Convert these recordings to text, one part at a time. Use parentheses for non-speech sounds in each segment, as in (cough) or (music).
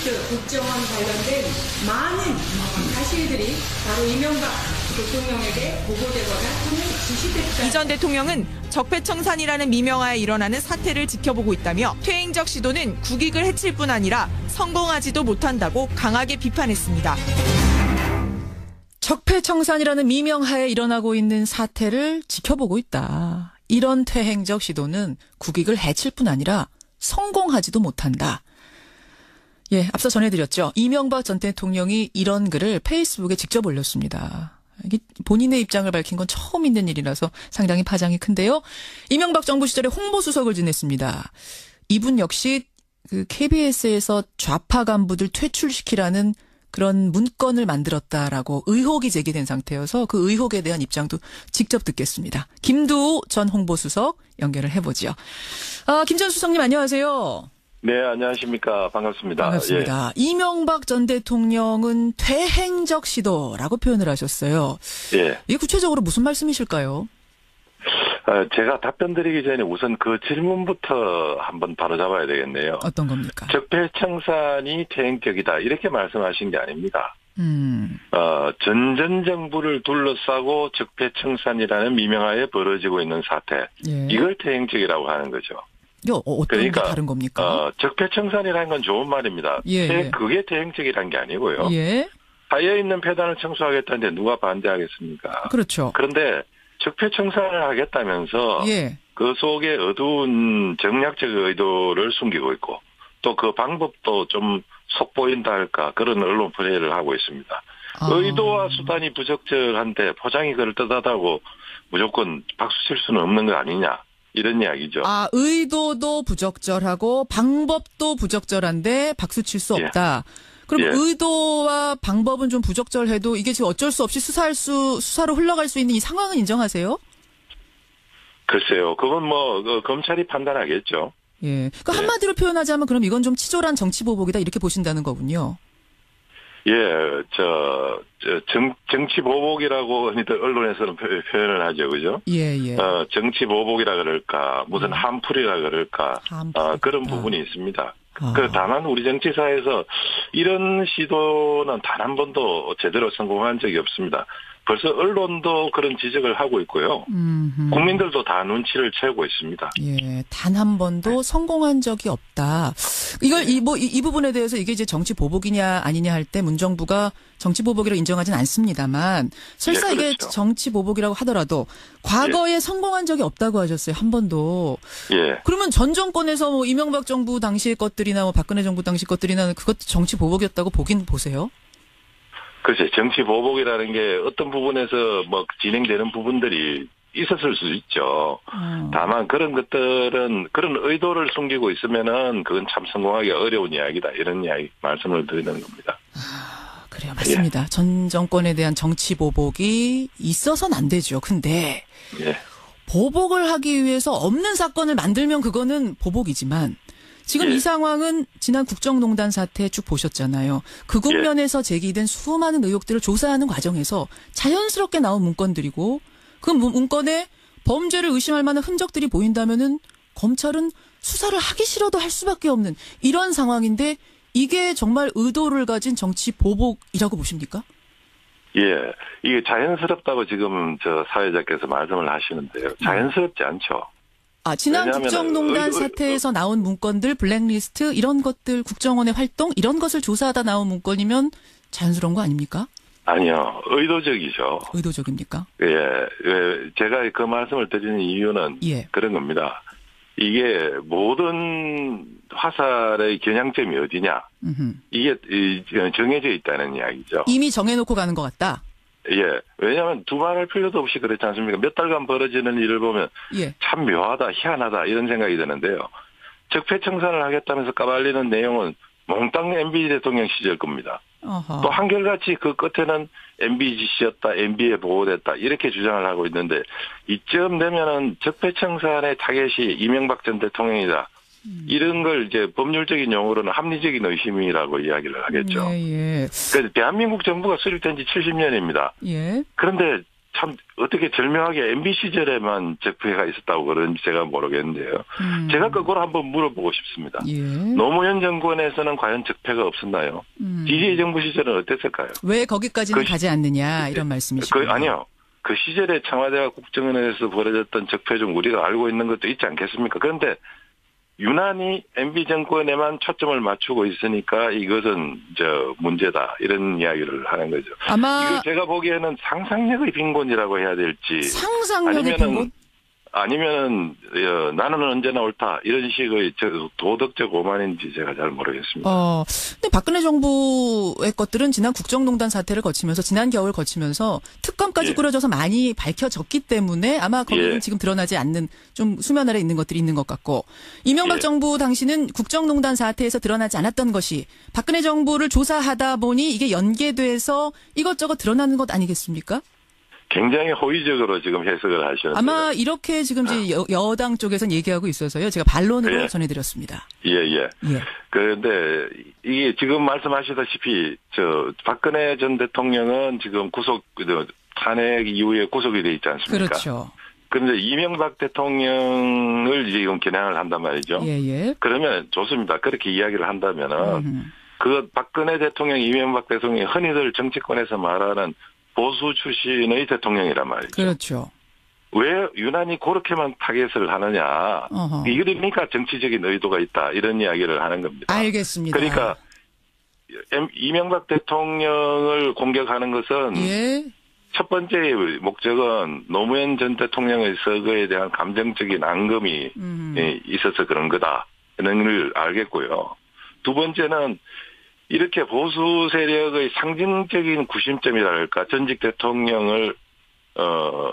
블랙리스트 국정원 관련된 많은 사실들이 바로 이명박 대통령에게 보고되거나 또는 지시됐다. 이전 대통령은 적폐청산이라는 미명하에 일어나는 사태를 지켜보고 있다며 퇴행적 시도는 국익을 해칠 뿐 아니라 성공하지도 못한다고 강하게 비판했습니다. 적폐청산이라는 미명하에 일어나고 있는 사태를 지켜보고 있다. 이런 퇴행적 시도는 국익을 해칠 뿐 아니라 성공하지도 못한다. 예, 앞서 전해드렸죠. 이명박 전 대통령이 이런 글을 페이스북에 직접 올렸습니다. 이게 본인의 입장을 밝힌 건 처음 있는 일이라서 상당히 파장이 큰데요. 이명박 정부 시절에 홍보수석을 지냈습니다. 이분 역시 그 KBS에서 좌파 간부들 퇴출시키라는 그런 문건을 만들었다라고 의혹이 제기된 상태여서 그 의혹에 대한 입장도 직접 듣겠습니다. 김두호 전 홍보수석 연결을 해보죠. 아, 김 전 수석님 안녕하세요. 네, 안녕하십니까. 반갑습니다. 반갑습니다. 이명박 전 대통령은 퇴행적 시도라고 표현을 하셨어요. 예. 이게 구체적으로 무슨 말씀이실까요? 어, 제가 답변 드리기 전에 우선 그 질문부터 한번 바로 잡아야 되겠네요. 어떤 겁니까? 적폐청산이 퇴행적이다. 이렇게 말씀하신 게 아닙니다. 음, 어, 전전 정부를 둘러싸고 적폐청산이라는 미명하에 벌어지고 있는 사태. 예. 이걸 퇴행적이라고 하는 거죠. 이거 어- 어떤 그러니까, 게 다른 겁니까? 어, 적폐청산이라는 건 좋은 말입니다. 예, 퇴- 예. 그게 퇴행적이라는 게 아니고요. 예, 하여 있는 폐단을 청소하겠다는데 누가 반대하겠습니까? 그렇죠. 그런데 적폐청산을 하겠다면서 예, 그 속에 어두운 정략적 의도를 숨기고 있고 또 그 방법도 좀 속보인다 할까 그런 언론 플레이를 하고 있습니다. 아. 의도와 수단이 부적절한데 포장이 그럴듯하다고 무조건 박수 칠 수는 없는 거 아니냐 이런 이야기죠. 아, 의도도 부적절하고 방법도 부적절한데 박수 칠수 예. 없다. 그럼 예. 의도와 방법은 좀 부적절해도 이게 지금 어쩔 수 없이 수사할 수 수사로 흘러갈 수 있는 이 상황은 인정하세요? 글쎄요, 그건 뭐 그 검찰이 판단하겠죠. 예. 그 예. 한마디로 표현하자면 그럼 이건 좀 치졸한 정치 보복이다 이렇게 보신다는 거군요. 예, 저, 저 정, 정치 보복이라고 흔히들 언론에서는 표- 표현을 하죠, 그죠? 예, 예. 어, 정치 보복이라 그럴까, 무슨 한풀이라 그럴까, 한풀 어, 그런. 부분이 있습니다. 아. 그 다만 우리 정치사에서 이런 시도는 단 한 번도 제대로 성공한 적이 없습니다. 벌써 언론도 그런 지적을 하고 있고요. 음흠. 국민들도 다 눈치를 채우고 있습니다. 예, 단 한 번도 성공한 적이 없다. 이걸 이 뭐이 부분에 대해서 이게 이제 정치 보복이냐 아니냐 할 때 문정부가 정치 보복이라고 인정하진 않습니다만 설사 예, 이게 그렇죠. 정치 보복이라고 하더라도 과거에 성공한 적이 없다고 하셨어요. 한 번도. 예. 그러면 전 정권에서 뭐 이명박 정부 당시의 것들이나 뭐 박근혜 정부 당시 것들이나 그것도 정치 보복이었다고 보긴 보세요. 글쎄, 정치 보복이라는 게 어떤 부분에서 뭐 진행되는 부분들이 있었을 수 있죠. 어. 다만 그런 것들은 그런 의도를 숨기고 있으면은 그건 참 성공하기 어려운 이야기다. 이런 이야기 말씀을 드리는 겁니다. 그래요, 맞습니다. 전 정권에 대한 정치 보복이 있어서는 안 되죠. 근데 예. 보복을 하기 위해서 없는 사건을 만들면 그거는 보복이지만 지금 예. 이 상황은 지난 국정농단 사태 쭉 보셨잖아요. 그 예. 국면에서 제기된 수많은 의혹들을 조사하는 과정에서 자연스럽게 나온 문건들이고 그 문- 문건에 범죄를 의심할 만한 흔적들이 보인다면은 검찰은 수사를 하기 싫어도 할 수밖에 없는 이런 상황인데 이게 정말 의도를 가진 정치 보복이라고 보십니까? 예. 이게 자연스럽다고 지금 저 사회자께서 말씀을 하시는데요. 자연스럽지 않죠. 아, 지난 국정농단 의- 사태에서 나온 문건들, 블랙리스트, 이런 것들, 국정원의 활동, 이런 것을 조사하다 나온 문건이면 자연스러운 거 아닙니까? 아니요. 의도적이죠. 의도적입니까? 예. 예. 제가 그 말씀을 드리는 이유는 예. 그런 겁니다. 이게 모든 화살의 겨냥점이 어디냐. 음흠. 이게 이- 정해져 있다는 이야기죠. 이미 정해놓고 가는 것 같다. 예. 왜냐하면 두말할 필요도 없이 그렇지 않습니까? 몇 달간 벌어지는 일을 보면 예. 참 묘하다, 희한하다 이런 생각이 드는데요. 적폐청산을 하겠다면서 까발리는 내용은 몽땅 MB 대통령 시절 겁니다. 어허. 또 한결같이 그 끝에는 MB 지시였다, MB에 보호됐다 이렇게 주장을 하고 있는데 이쯤 되면은 적폐청산의 타겟이 이명박 전 대통령이다. 이런 걸 이제 법률적인 용어로는 합리적인 의심이라고 이야기를 하겠죠. 예, 예. 그래서 대한민국 정부가 수립된 지 70년입니다. 예. 그런데 참 어떻게 절묘하게 MB 시절에만 적폐가 있었다고 그런지 제가 모르겠는데요. 음. 제가 그걸 한번 물어보고 싶습니다. 예. 노무현 정권에서는 과연 적폐가 없었나요? 음. DJ 정부 시절은 어땠을까요? 왜 거기까지는 그 시- 가지 않느냐 이런 말씀이시죠. 그 아니요. 그 시절에 청와대와 국정원에서 벌어졌던 적폐 중 우리가 알고 있는 것도 있지 않겠습니까? 그런데 유난히 MB 정권에만 초점을 맞추고 있으니까 이것은 저 문제다 이런 이야기를 하는 거죠. 아마 이거 제가 보기에는 상상력의 빈곤이라고 해야 될지 상상력의 빈곤. 아니면은 어, 나는 언제나 옳다 이런 식의 저 도덕적 오만인지 제가 잘 모르겠습니다. 어, 근데 박근혜 정부의 것들은 지난 국정농단 사태를 거치면서 지난 겨울 거치면서 특검까지 예. 꾸려져서 많이 밝혀졌기 때문에 아마 거기는 예. 지금 드러나지 않는 좀 수면 아래 있는 것들이 있는 것 같고 이명박 예. 정부 당시는 국정농단 사태에서 드러나지 않았던 것이 박근혜 정부를 조사하다 보니 이게 연계돼서 이것저것 드러나는 것 아니겠습니까? 굉장히 호의적으로 지금 해석을 하시는데 아마 이렇게 지금 이제 여, 여당 쪽에서는 얘기하고 있어서요. 제가 반론으로 예. 전해드렸습니다. 예 예. 예. 그런데 이게 지금 말씀하시다시피 저 박근혜 전 대통령은 지금 구속 저, 탄핵 이후에 구속이 돼 있지 않습니까? 그렇죠. 그런데 이명박 대통령을 지금 겨냥을 한단 말이죠. 예, 예. 그러면 좋습니다. 그렇게 이야기를 한다면은 음. 그 박근혜 대통령, 이명박 대통령이 흔히들 정치권에서 말하는 보수 출신의 대통령이란 말이죠. 그렇죠. 왜 유난히 그렇게만 타겟을 하느냐. 어허. 이러니까 정치적인 의도가 있다. 이런 이야기를 하는 겁니다. 알겠습니다. 그러니까 엠- 이명박 대통령을 공격하는 것은 예. 첫 번째 목적은 노무현 전 대통령의 서거에 대한 감정적인 앙금이 음. 예, 있어서 그런 거다. 이런 걸 알겠고요. 두 번째는 이렇게 보수 세력의 상징적인 구심점이랄까 전직 대통령을 어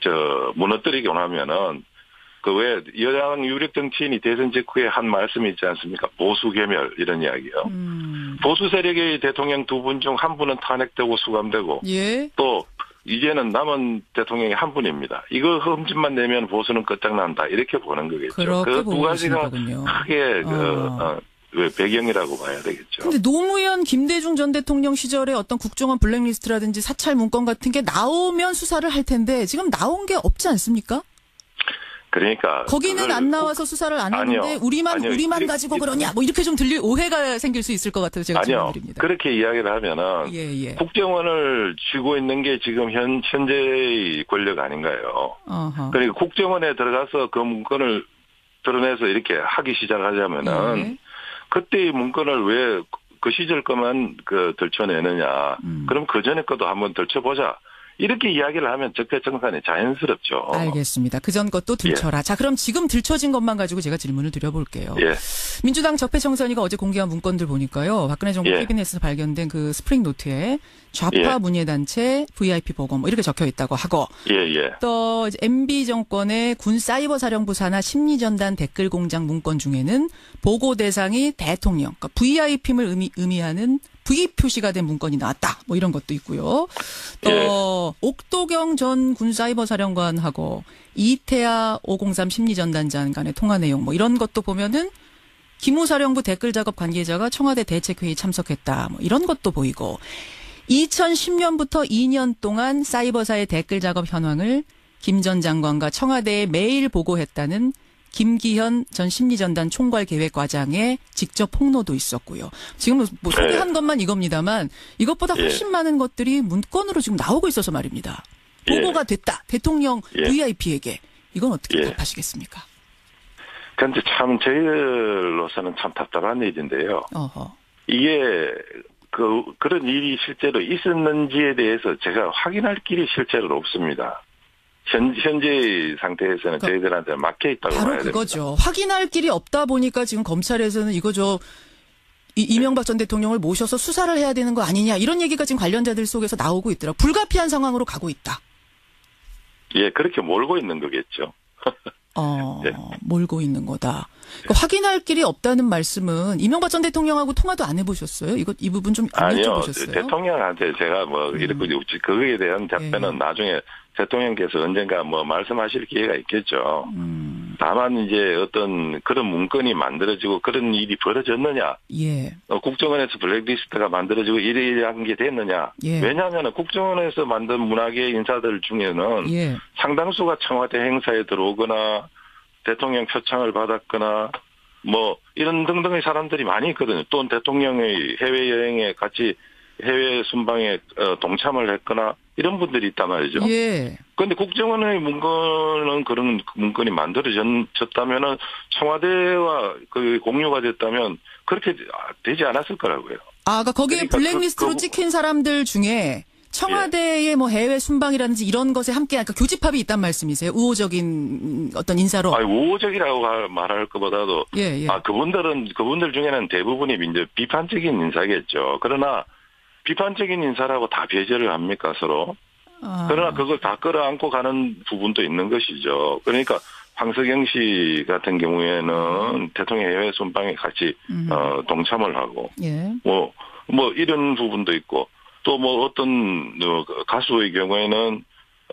저 무너뜨리고 나면은 그 왜 여당 유력 정치인이 대선 직후에 한 말씀이 있지 않습니까? 보수 괴멸 이런 이야기요. 음. 보수 세력의 대통령 두 분 중 한 분은 탄핵되고 수감되고 예. 또 이제는 남은 대통령이 한 분입니다. 이거 흠집만 내면 보수는 끝장난다 이렇게 보는 거겠죠. 그렇게 그두 가지가. 크게 그, 어. 어, 그 배경이라고 봐야 되겠죠. 근데 노무현 김대중 전 대통령 시절에 어떤 국정원 블랙리스트라든지 사찰 문건 같은 게 나오면 수사를 할 텐데 지금 나온 게 없지 않습니까? 그러니까 거기는 안 나와서 수사를 안 아니요. 하는데 우리만 아니요. 우리만 이- 가지고 이- 그러냐 뭐 이렇게 좀 들릴 오해가 생길 수 있을 것 같아서 제가 아니요. 질문드립니다. 그렇게 이야기를 하면은 예, 예. 국정원을 쥐고 있는 게 지금 현 현재의 권력 아닌가요? 어허. 그러니까 국정원에 들어가서 그 문건을 드러내서 이렇게 하기 시작하자면은 예. 그때의 문건을 왜 그 시절 거만 그 들춰내느냐. 음. 그럼 그 전에 것도 한번 들춰보자. 이렇게 이야기를 하면 적폐청산이 자연스럽죠. 알겠습니다. 그 전 것도 들춰라. 자, 그럼 지금 들춰진 것만 가지고 제가 질문을 드려볼게요. 예. 민주당 적폐청산위가 어제 공개한 문건들 보니까요. 박근혜 정부 예. 캐비넷에서 발견된 그 스프링 노트에 좌파 예. 문예단체 VIP 보건 뭐 이렇게 적혀 있다고 하고 예, 예. 또 MB 정권의 군 사이버 사령부 산하 심리전단 댓글 공장 문건 중에는 보고 대상이 대통령, 그러니까 VIP임을 의미, 의미하는 V 표시가 된 문건이 나왔다. 뭐 이런 것도 있고요. 또 예. 옥도경 전 군 사이버 사령관하고 이태아 503 심리전단장 간의 통화 내용 뭐 이런 것도 보면은 기무사령부 댓글 작업 관계자가 청와대 대책회의 참석했다. 뭐 이런 것도 보이고 2010년부터 2년 동안 사이버사의 댓글 작업 현황을 김 전 장관과 청와대에 매일 보고했다는 김기현 전 심리전단 총괄 계획과장의 직접 폭로도 있었고요. 지금 뭐 소개한 것만 이겁니다만 이것보다 예. 훨씬 많은 것들이 문건으로 지금 나오고 있어서 말입니다. 예. 보고가 됐다. 대통령 예. VIP에게. 이건 어떻게 예. 답하시겠습니까? 근데 참 저희로서는 참 답답한 일인데요. 어허. 이게 그 그런 일이 실제로 있었는지에 대해서 제가 확인할 길이 실제로 없습니다. 현, 현재 상태에서는 그- 저희들한테 막혀 있다고 바로 봐야 됩니다. 그거죠. 확인할 길이 없다 보니까 지금 검찰에서는 이거 저 이, 이명박 전 대통령을 모셔서 수사를 해야 되는 거 아니냐 이런 얘기가 지금 관련자들 속에서 나오고 있더라. 불가피한 상황으로 가고 있다. 예, 그렇게 몰고 있는 거겠죠. (laughs) 어, 네. 몰고 있는 거다. 그러니까 확인할 길이 없다는 말씀은 이명박 전 대통령하고 통화도 안 해보셨어요? 이거 이 부분 좀 안 아니요, 여쭤보셨어요? 대통령한테 제가 뭐 이렇게 그거에 대한 답변은 예. 나중에 대통령께서 언젠가 뭐 말씀하실 기회가 있겠죠. 음. 다만 이제 어떤 그런 문건이 만들어지고 그런 일이 벌어졌느냐. 예. 어, 국정원에서 블랙리스트가 만들어지고 이러이러한 게 됐느냐. 예. 왜냐하면 국정원에서 만든 문화계 인사들 중에는 예. 상당수가 청와대 행사에 들어오거나 대통령 표창을 받았거나 뭐 이런 등등의 사람들이 많이 있거든요. 또 대통령의 해외 여행에 같이 해외 순방에 어, 동참을 했거나 이런 분들이 있단 말이죠. 예. 그런데 국정원의 문건은 그런 문건이 만들어졌다면은 청와대와 그 공유가 됐다면 그렇게 되지 않았을 거라고요. 아, 그러니까 거기에 그러니까 블랙리스트로 그- 그- 찍힌 사람들 중에 청와대의 뭐 해외 순방이라든지 이런 것에 함께 그러니까 교집합이 있단 말씀이세요? 우호적인 어떤 인사로. 아니, 우호적이라고 할- 말할 것보다도 예, 예. 아 그분들은 그분들 중에는 대부분이 이제 비판적인 인사겠죠. 그러나 비판적인 인사라고 다 배제를 합니까 서로? 아. 그러나 그걸 다 끌어안고 가는 부분도 있는 것이죠. 그러니까 황석영 씨 같은 경우에는 대통령 해외 순방에 같이 음. 어, 동참을 하고 예. 뭐 뭐 이런 부분도 있고 또 뭐 어떤 어, 가수의 경우에는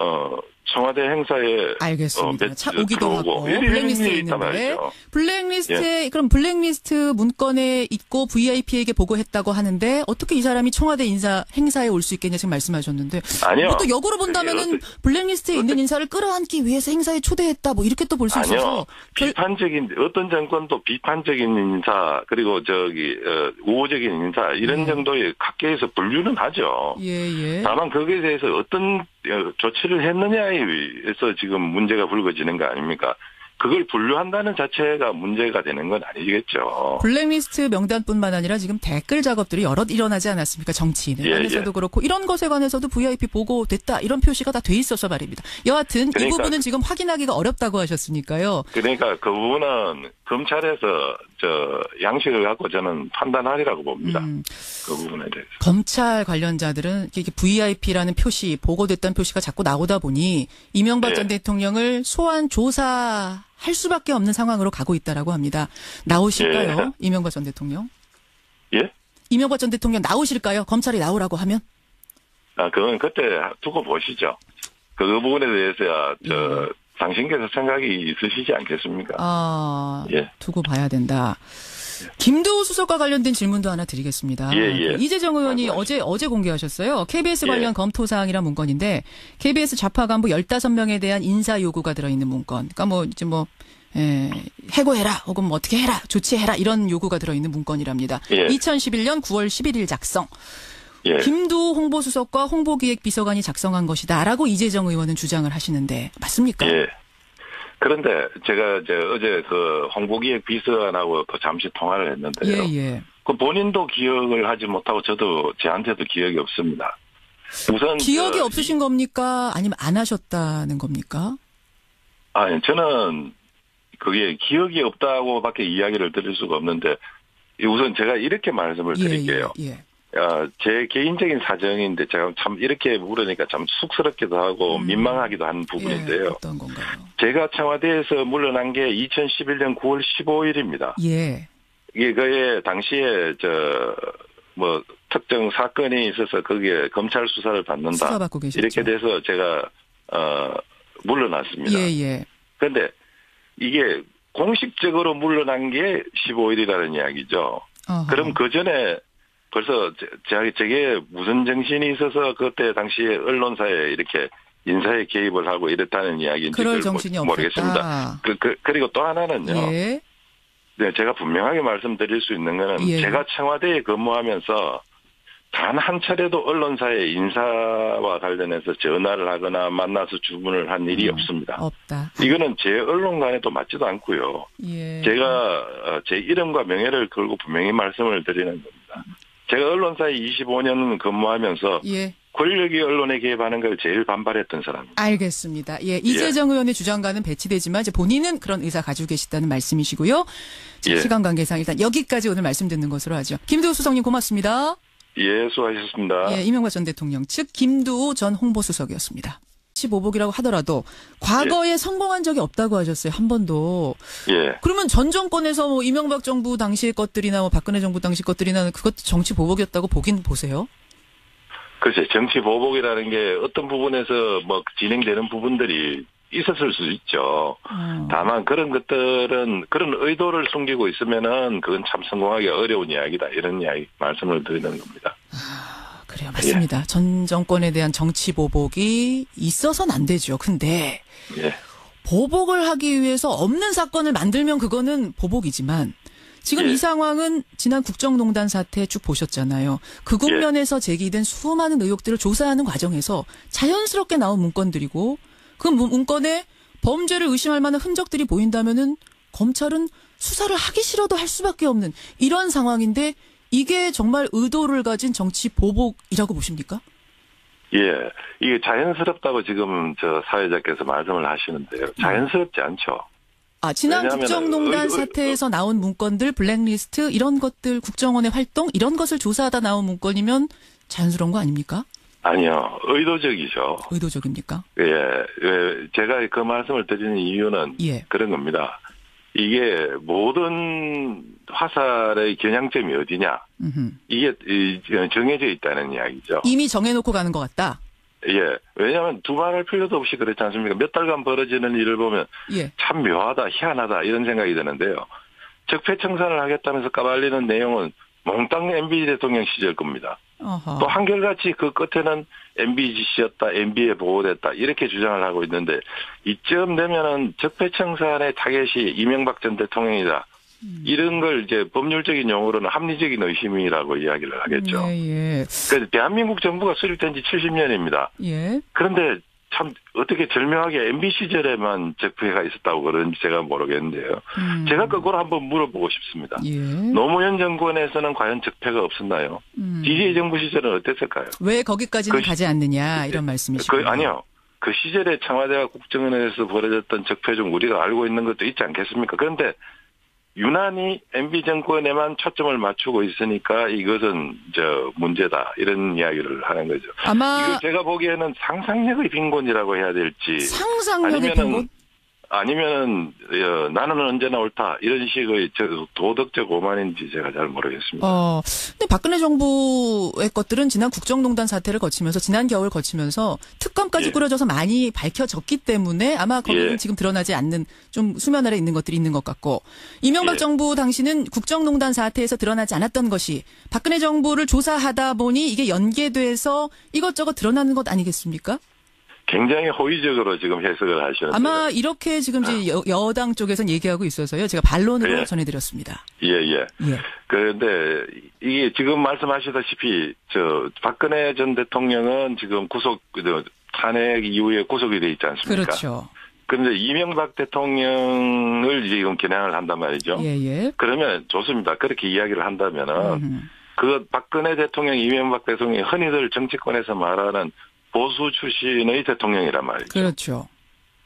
어 청와대 행사에 알겠습니다. 어, 배- 차 오기도 들어오고 하고 블랙리스트에 있는데. 블랙리스트에 그럼 블랙리스트 문건에 있고 VIP에게 보고했다고 하는데 어떻게 이 사람이 청와대 인사 행사에 올 수 있겠냐 지금 말씀하셨는데 아니요. 또 역으로 본다면은 블랙리스트에 있는 인사를 끌어안기 위해서 행사에 초대했다 뭐 이렇게 또 볼 수. 있어서 별- 비판적인 어떤 정권도 비판적인 인사 그리고 저기 어, 우호적인 인사 이런 예. 정도의 각계에서 분류는 하죠. 예, 예. 다만 거기에 대해서 어떤 어, 조치를 했느냐에 의해서 지금 문제가 불거지는 거 아닙니까? 그걸 분류한다는 자체가 문제가 되는 건 아니겠죠. 블랙리스트 명단뿐만 아니라 지금 댓글 작업들이 여럿 일어나지 않았습니까? 정치인에 예, 관해서도 예. 그렇고 이런 것에 관해서도 VIP 보고됐다 이런 표시가 다 돼 있어서 말입니다. 여하튼 이 그러니까 부분은 지금 확인하기가 어렵다고 하셨으니까요. 그러니까 그 부분은 검찰에서 저 양식을 갖고 저는 판단하리라고 봅니다. 음. 그 부분에 대해서. 검찰 관련자들은 이게 VIP라는 표시, 보고됐다는 표시가 자꾸 나오다 보니 이명박 예. 전 대통령을 소환 조사 할 수밖에 없는 상황으로 가고 있다라고 합니다. 나오실까요? 예. 이명박 전 대통령? 예? 이명박 전 대통령 나오실까요? 검찰이 나오라고 하면? 아, 그건 그때 두고 보시죠. 그 부분에 대해서야, 저, 당신께서 생각이 있으시지 않겠습니까? 아, 예. 두고 봐야 된다. 김도우 수석과 관련된 질문도 하나 드리겠습니다. 예, 예. 이재정 의원이. 어제 어제 공개하셨어요. KBS 예. 관련 검토 사항이란 문건인데 KBS 좌파 간부 15명에 대한 인사 요구가 들어 있는 문건. 그러니까 뭐 이제 뭐 예, 해고해라 혹은 뭐 어떻게 해라 조치해라 이런 요구가 들어 있는 문건이랍니다. 예. 2011년 9월 11일 작성. 예. 김두호 홍보수석과 홍보기획비서관이 작성한 것이다라고 이재정 의원은 주장을 하시는데 맞습니까? 예. 그런데 제가 이제 어제 그 홍보기획 비서관하고 그 잠시 통화를 했는데요. 예, 예. 그 본인도 기억을 하지 못하고 저도 제한테도 기억이 없습니다. 우선 기억이 저- 없으신 겁니까? 아니면 안 하셨다는 겁니까? 아니 저는 그게 기억이 없다고밖에 이야기를 드릴 수가 없는데 우선 제가 이렇게 말씀을 드릴게요. 예, 예. 어, 제 개인적인 사정인데 제가 참 이렇게 물으니까 참 쑥스럽기도 하고 음. 민망하기도 한 예, 부분인데요. 어떤 건가요? 제가 청와대에서 물러난 게 2011년 9월 15일입니다. 예. 이게 그에 당시에 저 뭐 특정 사건이 있어서 거기에 검찰 수사를 받는다. 수사받고 계셨죠. 이렇게 돼서 제가 어 물러났습니다. 예, 예. 그런데 이게 공식적으로 물러난 게 15일이라는 이야기죠. 어허. 그럼 그 전에 벌써 제- 제가 제게 무슨 정신이 있어서 그때 당시에 언론사에 이렇게 인사에 개입을 하고 이랬다는 이야기인지 그럴 정신이 모- 모르겠습니다. 그, 그, 그리고 또 하나는요. 예. 네, 제가 분명하게 말씀드릴 수 있는 거는 예. 제가 청와대에 근무하면서 단 한 차례도 언론사의 인사와 관련해서 전화를 하거나 만나서 주문을 한 일이 음, 없습니다. 없다. 이거는 제 언론관에도 맞지도 않고요. 예. 제가 어, 제 이름과 명예를 걸고 분명히 말씀을 드리는 겁니다. 제가 언론사에 25년 근무하면서 예. 권력이 언론에 개입하는 걸 제일 반발했던 사람입니다. 알겠습니다. 예, 이재정 의원의 주장과는 배치되지만 이제 본인은 그런 의사 가지고 계시다는 말씀이시고요. 자, 예. 시간 관계상 일단 여기까지 오늘 말씀 듣는 것으로 하죠. 김두호 수석님 고맙습니다. 예, 수고하셨습니다. 예, 이명박 전 대통령 측 김두호 전 홍보수석이었습니다. 15복이라고 하더라도 과거에 성공한 적이 없다고 하셨어요. 한 번도. 예. 그러면 전 정권에서 뭐 이명박 정부 당시의 것들이나 뭐 박근혜 정부 당시 것들이나 그것도 정치 보복이었다고 보긴 보세요. 글쎄, 정치 보복이라는 게 어떤 부분에서 뭐 진행되는 부분들이 있었을 수 있죠. 어. 다만 그런 것들은 그런 의도를 숨기고 있으면은 그건 참 성공하기 어려운 이야기다 이런 이야기 말씀을 드리는 겁니다. 그래요, 맞습니다. 전 정권에 대한 정치 보복이 있어서는 안 되죠. 근데 예, 보복을 하기 위해서 없는 사건을 만들면 그거는 보복이지만 지금 예. 이 상황은 지난 국정농단 사태 쭉 보셨잖아요. 그 국면에서 제기된 수많은 의혹들을 조사하는 과정에서 자연스럽게 나온 문건들이고 그 문- 문건에 범죄를 의심할 만한 흔적들이 보인다면은 검찰은 수사를 하기 싫어도 할 수밖에 없는 이런 상황인데 이게 정말 의도를 가진 정치 보복이라고 보십니까? 예, 이게 자연스럽다고 지금 저 사회자께서 말씀을 하시는데요. 자연스럽지 않죠. 아, 지난 국정농단 사태에서 나온 문건들, 블랙리스트, 이런 것들, 국정원의 활동, 이런 것을 조사하다 나온 문건이면 자연스러운 거 아닙니까? 아니요, 의도적이죠. 의도적입니까? 예, 예, 제가 그 말씀을 드리는 이유는 예. 그런 겁니다. 이게 모든 화살의 겨냥점이 어디냐? 음흠. 이게 이, 정해져 있다는 이야기죠. 이미 정해놓고 가는 것 같다. 예, 왜냐하면 두말할 필요도 없이 그렇지 않습니까? 몇 달간 벌어지는 일을 보면 예. 참 묘하다, 희한하다 이런 생각이 드는데요. 적폐청산을 하겠다면서 까발리는 내용은 몽땅 MB 대통령 시절 겁니다. 어허. 또 한결같이 그 끝에는 MB 지시였다, MB에 보고됐다 이렇게 주장을 하고 있는데 이쯤 되면은 적폐청산의 타겟이 이명박 전 대통령이다. 이런 걸 이제 법률적인 용어로는 합리적인 의심이라고 이야기를 하겠죠. 예, 예. 그래서 대한민국 정부가 수립된 지 70년입니다. 예. 그런데 참 어떻게 절묘하게 MB 시절에만 적폐가 있었다고 그런지 제가 모르겠는데요. 음. 제가 그걸 한번 물어보고 싶습니다. 예. 노무현 정권에서는 과연 적폐가 없었나요? 음. DJ 정부 시절은 어땠을까요? 왜 거기까지는 그 시- 가지 않느냐, 이런 말씀이시죠. 그 아니요. 그 시절에 청와대와 국정원에서 벌어졌던 적폐 중 우리가 알고 있는 것도 있지 않겠습니까? 그런데 유난히 MB 정권에만 초점을 맞추고 있으니까 이것은 저 문제다 이런 이야기를 하는 거죠. 아마 제가 보기에는 상상력의 빈곤이라고 해야 될지 상상력의 빈곤? 아니면은 어, 나는 언제나 옳다 이런 식의 저 도덕적 오만인지 제가 잘 모르겠습니다. 어, 근데 박근혜 정부의 것들은 지난 국정농단 사태를 거치면서 지난 겨울 거치면서 특검까지 예. 꾸려져서 많이 밝혀졌기 때문에 아마 거기는 예. 지금 드러나지 않는 좀 수면 아래 있는 것들이 있는 것 같고 이명박 예. 정부 당시는 국정농단 사태에서 드러나지 않았던 것이 박근혜 정부를 조사하다 보니 이게 연계돼서 이것저것 드러나는 것 아니겠습니까? 굉장히 호의적으로 지금 해석을 하시는데 아마 이렇게 지금 이제 여, 여당 쪽에서는 얘기하고 있어서요. 제가 반론으로 예. 전해드렸습니다. 예 예. 예. 그런데 이게 지금 말씀하시다시피 저 박근혜 전 대통령은 지금 구속 그 탄핵 이후에 구속이 돼 있지 않습니까? 그렇죠. 그런데 이명박 대통령을 지금 겨냥을 한단 말이죠. 예, 예. 그러면 좋습니다. 그렇게 이야기를 한다면은 음. 그 박근혜 대통령, 이명박 대통령이 흔히들 정치권에서 말하는 보수 출신의 대통령이란 말이죠. 그렇죠.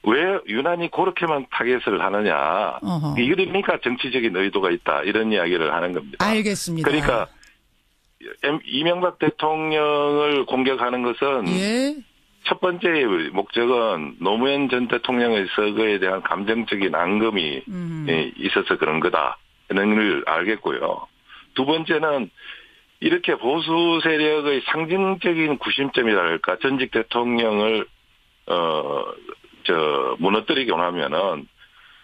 왜 유난히 그렇게만 타겟을 하느냐. 어허. 이러니까 정치적인 의도가 있다. 이런 이야기를 하는 겁니다. 알겠습니다. 그러니까 엠- 이명박 대통령을 공격하는 것은 예. 첫 번째 목적은 노무현 전 대통령의 서거에 대한 감정적인 앙금이 음. 예, 있어서 그런 거다. 이런 걸 알겠고요. 두 번째는 이렇게 보수 세력의 상징적인 구심점이랄까 전직 대통령을 어 저 무너뜨리기 원하면은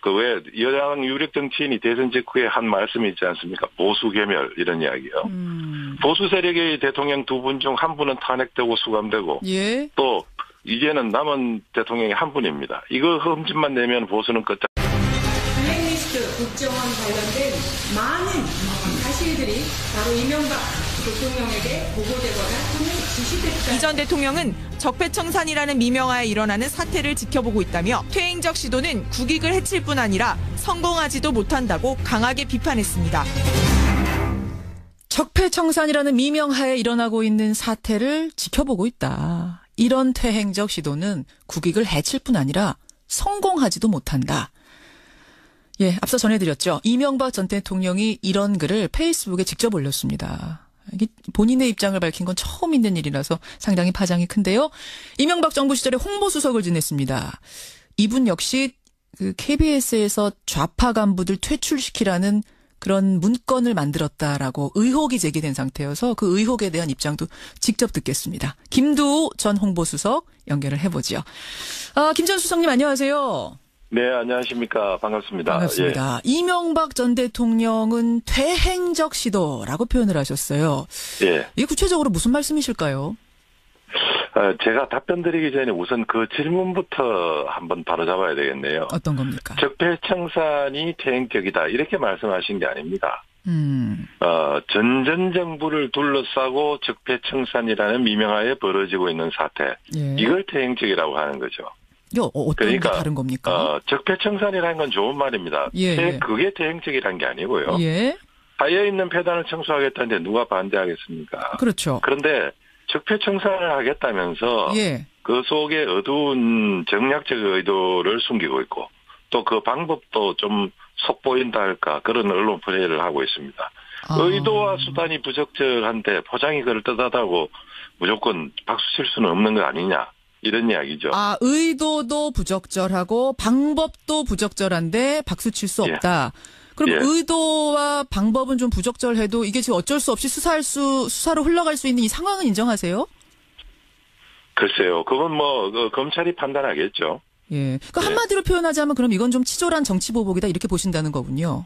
그 왜 여당 유력 정치인이 대선 직후에 한 말씀이 있지 않습니까? 보수 개멸 이런 이야기요. 음. 보수 세력의 대통령 두 분 중 한 분은 탄핵되고 수감되고 예. 또 이제는 남은 대통령이 한 분입니다. 이거 흠집만 내면 보수는 끝장. 블랙리스트 국정원 관련된 많은 사실들이 바로 이명박 대통령에게 보고되거나 또는 지시됐다. 이전 대통령은 적폐청산이라는 미명하에 일어나는 사태를 지켜보고 있다며 퇴행적 시도는 국익을 해칠 뿐 아니라 성공하지도 못한다고 강하게 비판했습니다. 적폐청산이라는 미명하에 일어나고 있는 사태를 지켜보고 있다. 이런 퇴행적 시도는 국익을 해칠 뿐 아니라 성공하지도 못한다. 예, 앞서 전해드렸죠. 이명박 전 대통령이 이런 글을 페이스북에 직접 올렸습니다. 이게 본인의 입장을 밝힌 건 처음 있는 일이라서 상당히 파장이 큰데요. 이명박 정부 시절에 홍보수석을 지냈습니다. 이분 역시 그 KBS에서 좌파 간부들 퇴출시키라는 그런 문건을 만들었다라고 의혹이 제기된 상태여서 그 의혹에 대한 입장도 직접 듣겠습니다. 김두호 전 홍보수석 연결을 해보죠. 아, 김 전 수석님 안녕하세요. 네, 안녕하십니까. 반갑습니다. 반갑습니다. 이명박 전 대통령은 퇴행적 시도라고 표현을 하셨어요. 예. 예. 이게 구체적으로 무슨 말씀이실까요? 어, 제가 답변 드리기 전에 우선 그 질문부터 한번 바로 잡아야 되겠네요. 어떤 겁니까? 적폐청산이 퇴행적이다. 이렇게 말씀하신 게 아닙니다. 음. 어, 전전 정부를 둘러싸고 적폐청산이라는 미명하에 벌어지고 있는 사태. 예. 이걸 퇴행적이라고 하는 거죠. 이거 어- 어떤 그러니까, 게 다른 겁니까? 어, 적폐청산이라는 건 좋은 말입니다. 예, 퇴- 예. 그게 퇴행적이라는 게 아니고요. 예. 하여 있는 폐단을 청소하겠다는데 누가 반대하겠습니까? 그렇죠. 그런데 적폐청산을 하겠다면서 예. 그 속에 어두운 정략적 의도를 숨기고 있고 또 그 방법도 좀 속보인다 할까 그런 언론 플레이를 하고 있습니다. 아. 의도와 수단이 부적절한데 포장이 그럴듯하다고 무조건 박수 칠 수는 없는 거 아니냐 이런 이야기죠. 아, 의도도 부적절하고 방법도 부적절한데 박수 칠수 예. 없다. 그럼 예. 의도와 방법은 좀 부적절해도 이게 지금 어쩔 수 없이 수사할 수 수사로 흘러갈 수 있는 이 상황은 인정하세요? 글쎄요, 그건 뭐 그 검찰이 판단하겠죠. 예. 그 예. 한마디로 표현하자면 그럼 이건 좀 치졸한 정치 보복이다 이렇게 보신다는 거군요.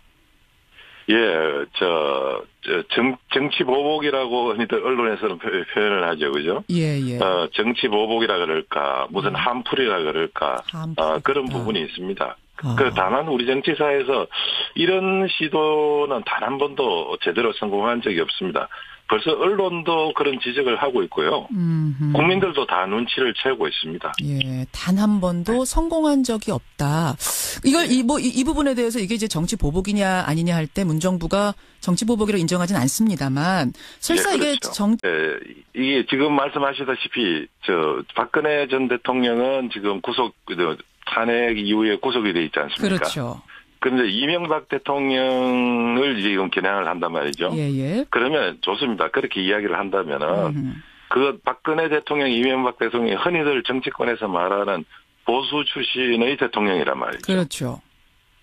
예, 저, 저 정, 정치 보복이라고 흔히들 언론에서는 표- 표현을 하죠, 그죠? 예, 예. 어, 정치 보복이라 그럴까, 무슨 한풀이라 그럴까, 한풀이다. 어, 그런 부분이 있습니다. 아. 그 다만 우리 정치사에서 이런 시도는 단 한 번도 제대로 성공한 적이 없습니다. 벌써 언론도 그런 지적을 하고 있고요. 음흠. 국민들도 다 눈치를 채우고 있습니다. 예, 단 한 번도 성공한 적이 없다. 이걸 이 뭐이 부분에 대해서 이게 이제 정치 보복이냐 아니냐 할 때 문정부가 정치 보복이라고 인정하진 않습니다만 설사 예, 이게 그렇죠. 정 예, 이게 지금 말씀하시다시피 저 박근혜 전 대통령은 지금 구속 그, 탄핵 이후에 구속이 돼 있지 않습니까? 그렇죠. 그런데 이명박 대통령을 지금 겨냥을 한단 말이죠. 예, 예. 그러면 좋습니다. 그렇게 이야기를 한다면은 음. 그 박근혜 대통령, 이명박 대통령이 흔히들 정치권에서 말하는 보수 출신의 대통령이란 말이죠. 그렇죠.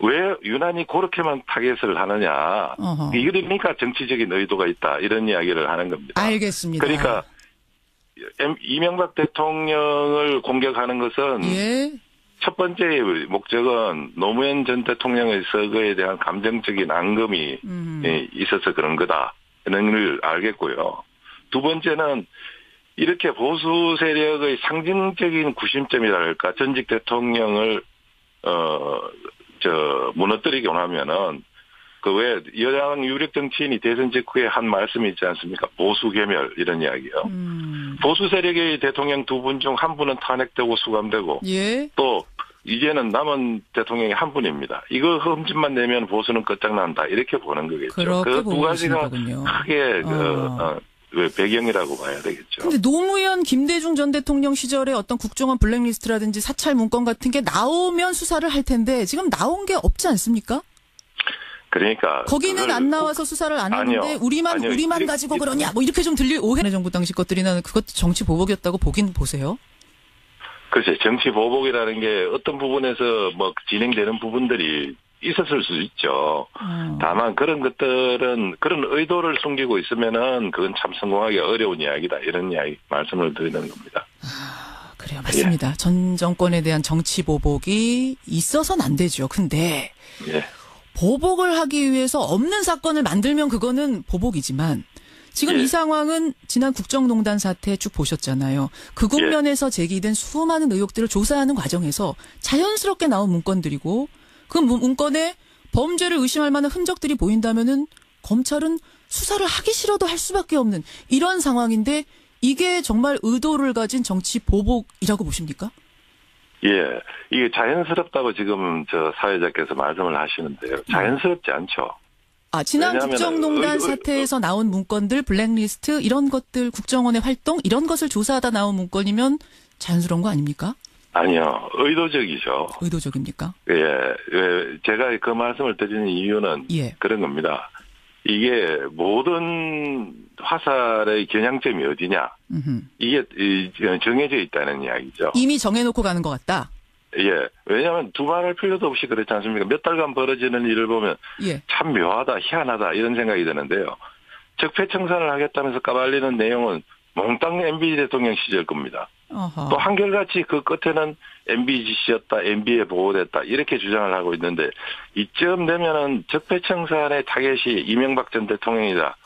왜 유난히 그렇게만 타겟을 하느냐. 어허. 이러니까 정치적인 의도가 있다. 이런 이야기를 하는 겁니다. 알겠습니다. 그러니까 엠- 이명박 대통령을 공격하는 것은 예. 첫 번째 목적은 노무현 전 대통령의 서거에 대한 감정적인 앙금이 음. 예, 있어서 그런 거다. 이런 걸 알겠고요. 두 번째는 이렇게 보수 세력의 상징적인 구심점이랄까 전직 대통령을 어 저 무너뜨리게 원하면은 그왜 여당 유력 정치인이 대선 직후에 한 말씀이 있지 않습니까? 보수 개멸 이런 이야기요. 음. 보수 세력의 대통령 두 분 중 한 분은 탄핵되고 수감되고 예. 또 이제는 남은 대통령이 한 분입니다. 이거 흠집만 내면 보수는 끝장난다 이렇게 보는 거겠죠. 그렇게 그두 가지가 계시는. 크게 그, 어. 어, 그 배경이라고 봐야 되겠죠. 근데 노무현 김대중 전 대통령 시절에 어떤 국정원 블랙리스트라든지 사찰 문건 같은 게 나오면 수사를 할 텐데 지금 나온 게 없지 않습니까? 그러니까 거기는 안 나와서 수사를 안 아니요. 하는데 우리만 아니요. 우리만 이- 가지고 이- 그러냐 뭐 이렇게 좀 들릴 오해 정부 당시 것들이나 그것도 정치 보복이었다고 보긴 보세요. 글쎄 정치 보복이라는 게 어떤 부분에서 뭐 진행되는 부분들이 있었을 수 있죠. 어. 다만 그런 것들은 그런 의도를 숨기고 있으면은 그건 참 성공하기 어려운 이야기다 이런 이야기 말씀을 드리는 겁니다. 아, 그래요 맞습니다. 전 정권에 대한 정치 보복이 있어서는 안 되죠. 근데 예. 보복을 하기 위해서 없는 사건을 만들면 그거는 보복이지만 지금 예. 이 상황은 지난 국정농단 사태 쭉 보셨잖아요. 그 국면에서 제기된 수많은 의혹들을 조사하는 과정에서 자연스럽게 나온 문건들이고 그 문- 문건에 범죄를 의심할 만한 흔적들이 보인다면은 검찰은 수사를 하기 싫어도 할 수밖에 없는 이런 상황인데 이게 정말 의도를 가진 정치 보복이라고 보십니까? 예, 이게 자연스럽다고 지금 저 사회자께서 말씀을 하시는데요. 자연스럽지 않죠. 아, 지난 국정농단 사태에서 나온 문건들, 블랙리스트, 이런 것들, 국정원의 활동, 이런 것을 조사하다 나온 문건이면 자연스러운 거 아닙니까? 아니요, 의도적이죠. 의도적입니까? 예, 예, 제가 그 말씀을 드리는 이유는 예. 그런 겁니다. 이게 모든 화살의 겨냥점이 어디냐? 음흠. 이게 이- 정해져 있다는 이야기죠. 이미 정해놓고 가는 것 같다. 예. 왜냐하면 두말할 필요도 없이 그렇지 않습니까? 몇 달간 벌어지는 일을 보면 예. 참 묘하다, 희한하다 이런 생각이 드는데요. 적폐청산을 하겠다면서 까발리는 내용은 몽땅 MB 대통령 시절 겁니다. 어허. 또 한결같이 그 끝에는 MB 지시였다, MB에 보고됐다 이렇게 주장을 하고 있는데 이쯤 되면은 적폐청산의 타겟이 이명박 전 대통령이다.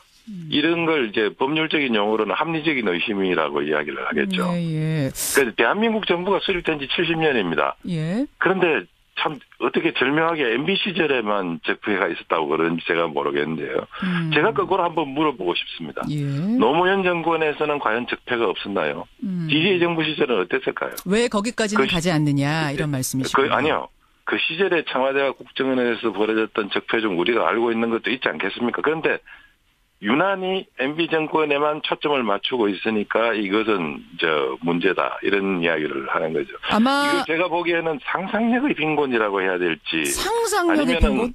이런 걸 이제 법률적인 용어로는 합리적인 의심이라고 이야기를 하겠죠. 예, 예. 그래서 대한민국 정부가 수립된 지 70년입니다. 예. 그런데 참 어떻게 절묘하게 MB 시절에만 적폐가 있었다고 그런지 제가 모르겠는데요. 음. 제가 거꾸로 한번 물어보고 싶습니다. 예. 노무현 정권에서는 과연 적폐가 없었나요? 음. DJ 정부 시절은 어땠을까요? 왜 거기까지는 그 시- 가지 않느냐 이런 말씀이시죠. 그 아니요. 그 시절에 청와대와 국정원에서 벌어졌던 적폐 중 우리가 알고 있는 것도 있지 않겠습니까? 그런데 유난히 MB 정권에만 초점을 맞추고 있으니까 이것은 저 문제다 이런 이야기를 하는 거죠. 아마 이거 제가 보기에는 상상력의 빈곤이라고 해야 될지 상상력의 빈곤.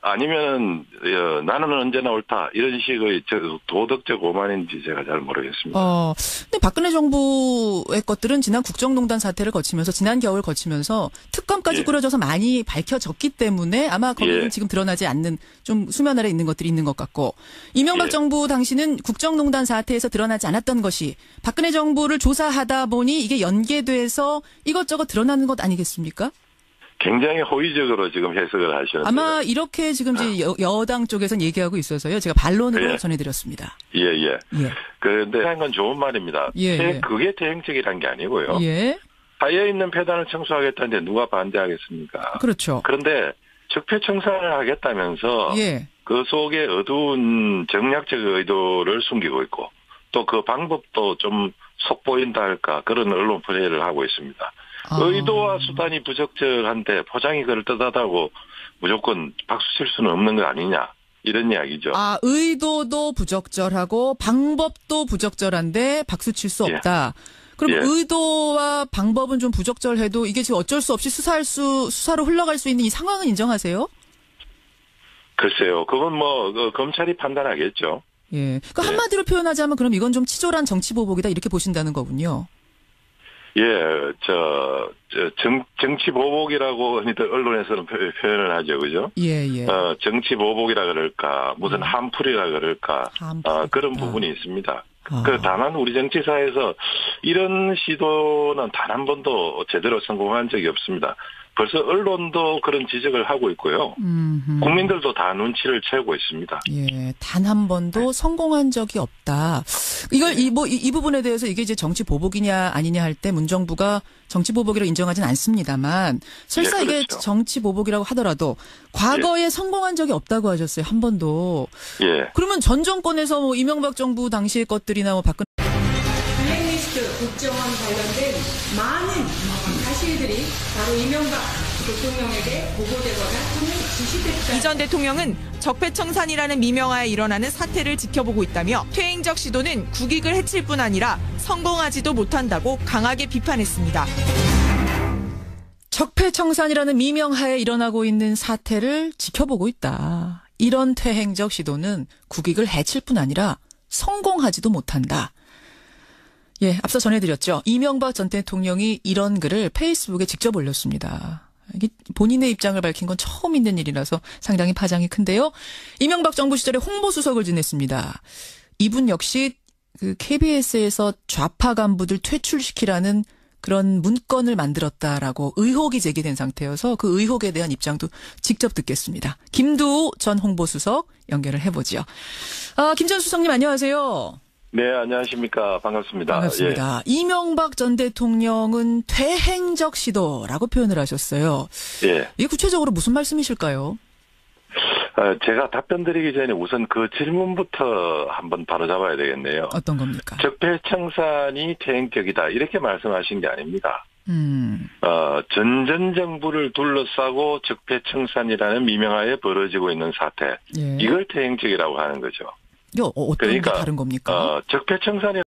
아니면은 어, 나는 언제나 옳다 이런 식의 저 도덕적 오만인지 제가 잘 모르겠습니다. 어, 근데 박근혜 정부의 것들은 지난 국정농단 사태를 거치면서 지난 겨울 거치면서 특검까지 예. 꾸려져서 많이 밝혀졌기 때문에 아마 거기는 예. 지금 드러나지 않는 좀 수면 아래 있는 것들이 있는 것 같고 이명박 예. 정부 당시는 국정농단 사태에서 드러나지 않았던 것이 박근혜 정부를 조사하다 보니 이게 연계돼서 이것저것 드러나는 것 아니겠습니까? 굉장히 호의적으로 지금 해석을 하시는데 아마 이렇게 지금 이제 여, 여당 쪽에서는 얘기하고 있어서요. 제가 반론으로 예. 전해드렸습니다. 예 예. 예. 그런데 한건 좋은 말입니다. 예, 태- 예. 그게 대행적이란 게 아니고요. 예. 하여 있는 폐단을 청소하겠다는데 누가 반대하겠습니까? 그렇죠. 그런데 적폐 청산을 하겠다면서 예. 그 속에 어두운 정략적 의도를 숨기고 있고 또 그 방법도 좀 속보인다 할까 그런 언론 플레이를 하고 있습니다. 아. 의도와 수단이 부적절한데 포장이 그럴듯하다고 무조건 박수 칠 수는 없는 거 아니냐 이런 이야기죠. 아, 의도도 부적절하고 방법도 부적절한데 박수 칠수 예. 없다. 그럼 예. 의도와 방법은 좀 부적절해도 이게 지금 어쩔 수 없이 수사할 수 수사로 흘러갈 수 있는 이 상황은 인정하세요? 글쎄요, 그건 뭐 그 검찰이 판단하겠죠. 예. 그 예. 한마디로 표현하자면 그럼 이건 좀 치졸한 정치 보복이다 이렇게 보신다는 거군요. 예, 저, 저 정, 정치 보복이라고 흔히들 언론에서는 표, 현을 하죠, 그죠? 예, 예. 어, 정치 보복이라 그럴까, 무슨 한풀이라 그럴까, 한풀 어, 그런. 부분이 있습니다. 아. 그 다만 우리 정치사에서 이런 시도는 단 한 번도 제대로 성공한 적이 없습니다. 벌써 언론도 그런 지적을 하고 있고요. 음흠. 국민들도 다 눈치를 채우고 있습니다. 예, 단 한 번도 성공한 적이 없다. 이걸 이뭐이 부분에 대해서 이게 이제 정치 보복이냐 아니냐 할 때 문정부가 정치 보복이라고 인정하진 않습니다만 설사 예, 이게 그렇죠. 정치 보복이라고 하더라도 과거에 성공한 적이 없다고 하셨어요 한 번도. 예. 그러면 전 정권에서 뭐 이명박 정부 당시의 것들이나 뭐 박근 블랙리스트 국정원 관련된 많은 사실들이 바로 이명박 대통령에게 보고되거나 또는 지시됐다. 이 전 대통령은 적폐청산이라는 미명하에 일어나는 사태를 지켜보고 있다며 퇴행적 시도는 국익을 해칠 뿐 아니라 성공하지도 못한다고 강하게 비판했습니다. 적폐청산이라는 미명하에 일어나고 있는 사태를 지켜보고 있다. 이런 퇴행적 시도는 국익을 해칠 뿐 아니라 성공하지도 못한다. 예, 앞서 전해드렸죠. 이명박 전 대통령이 이런 글을 페이스북에 직접 올렸습니다. 본인의 입장을 밝힌 건 처음 있는 일이라서 상당히 파장이 큰데요. 이명박 정부 시절에 홍보수석을 지냈습니다. 이분 역시 그 KBS에서 좌파 간부들 퇴출시키라는 그런 문건을 만들었다라고 의혹이 제기된 상태여서 그 의혹에 대한 입장도 직접 듣겠습니다. 김두호 전 홍보수석 연결을 해보죠. 아, 김 전 수석님 안녕하세요. 네, 안녕하십니까. 반갑습니다. 반갑습니다. 이명박 전 대통령은 퇴행적 시도라고 표현을 하셨어요. 예. 예. 이게 구체적으로 무슨 말씀이실까요? 어, 제가 답변 드리기 전에 우선 그 질문부터 한번 바로 잡아야 되겠네요. 어떤 겁니까? 적폐청산이 퇴행적이다. 이렇게 말씀하신 게 아닙니다. 음, 어, 전전 정부를 둘러싸고 적폐청산이라는 미명하에 벌어지고 있는 사태. 예. 이걸 퇴행적이라고 하는 거죠. 이거 어- 어떤 게 그러니까, 다른 겁니까? 어, 적폐청산이